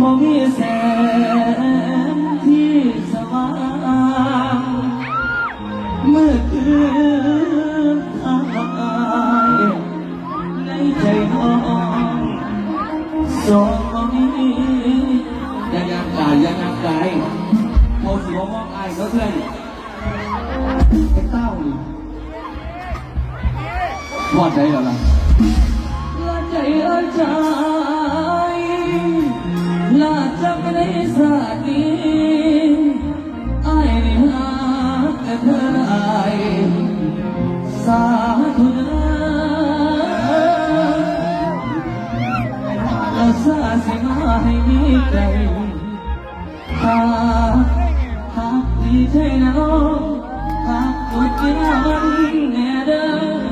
มองมีแสงที่สว่างเมื่อคืนอายในใจน้องสองนี้ยังยังกายยังยังกายเขาสิบ่มองอายเขาเพื่อนไอ้เต้านี่วอดได้แล้วล่ะละใจเอ้ยใจละจะไม่ได้สาดนี้อายนี่หาแต่เธออายสาธุเด้ออาสาสิมาให้มีใจหากหากดีใจนะน้องหากกดเกลียมันแน่เด้อ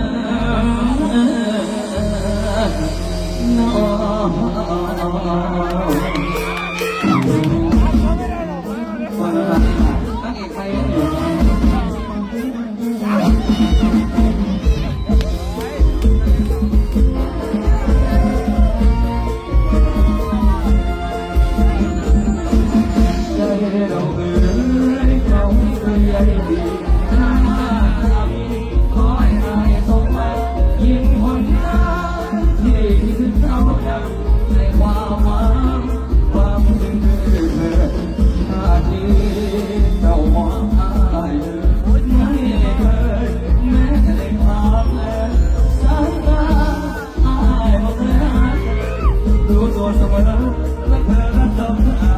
ตัวสมอและเธอรับคำถา